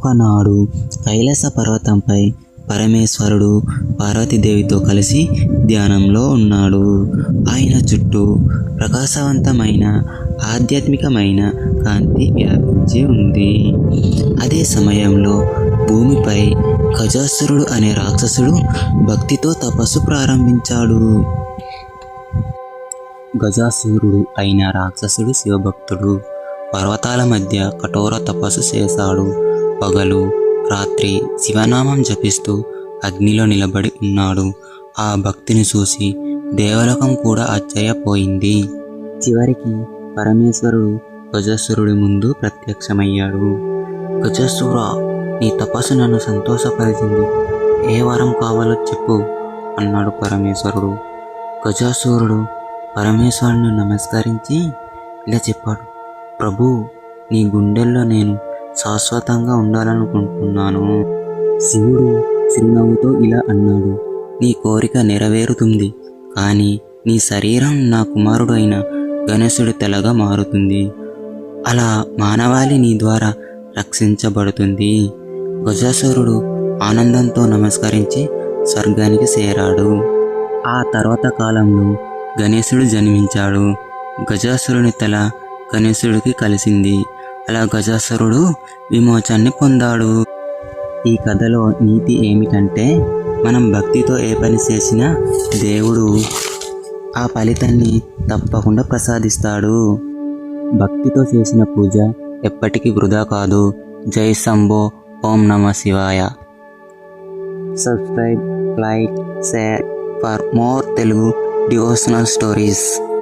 ఒకనాడు కైలాస పర్వతంపై పరమేశ్వరుడు పార్వతీదేవితో కలిసి ధ్యానంలో ఉన్నాడు. ఆయన చుట్టూ ప్రకాశవంతమైన ఆధ్యాత్మికమైన కాంతి వ్యాపించి ఉంది. అదే సమయంలో భూమిపై గజాసురుడు అనే రాక్షసుడు భక్తితో తపస్సు ప్రారంభించాడు. గజాసురుడు అయిన రాక్షసుడు శివభక్తుడు. పర్వతాల మధ్య కఠోర తపస్సు చేశాడు. పగలు రాత్రి శివనామం జపిస్తూ అగ్నిలో నిలబడి ఉన్నాడు. ఆ భక్తిని చూసి దేవలోకం కూడా ఆశ్చర్యపోయింది. చివరికి పరమేశ్వరుడు గజాసురుడి ముందు ప్రత్యక్షమయ్యాడు. గజాసురా నీ తపస్సు నన్ను సంతోషపరిచింది. ఏ వరం కావాలో చెప్పు అన్నాడు పరమేశ్వరుడు. గజాసూరుడు పరమేశ్వరుని నమస్కరించి ఇలా చెప్పాడు. ప్రభు నీ గుండెల్లో నేను శాశ్వతంగా ఉండాలనుకుంటున్నాను. శివుడు చిరునవ్వుతో ఇలా అన్నాడు నీ కోరిక నెరవేరుతుంది కానీ నీ శరీరం నా కుమారుడు అయిన గణేశుడి తెలగా మారుతుంది. అలా మానవాళి నీ ద్వారా రక్షించబడుతుంది గజాసురుడు ఆనందంతో నమస్కరించి స్వర్గానికి చేరాడు. ఆ తర్వాత కాలంలో గణేశుడు జన్మించాడు. గజాసురుని తల గణేశుడికి కలిసింది. అలా గజాసురుడు విమోచాన్ని పొందాడు. ఈ కథలో నీతి ఏమిటంటే మనం భక్తితో ఏ పని చేసినా దేవుడు ఆ ఫలితాన్ని తప్పకుండా ప్రసాదిస్తాడు. భక్తితో చేసిన పూజ ఎప్పటికీ వృధా కాదు. జై శంభో ఓం నమ శివాయ. Subscribe like share for more Telugu devotional stories.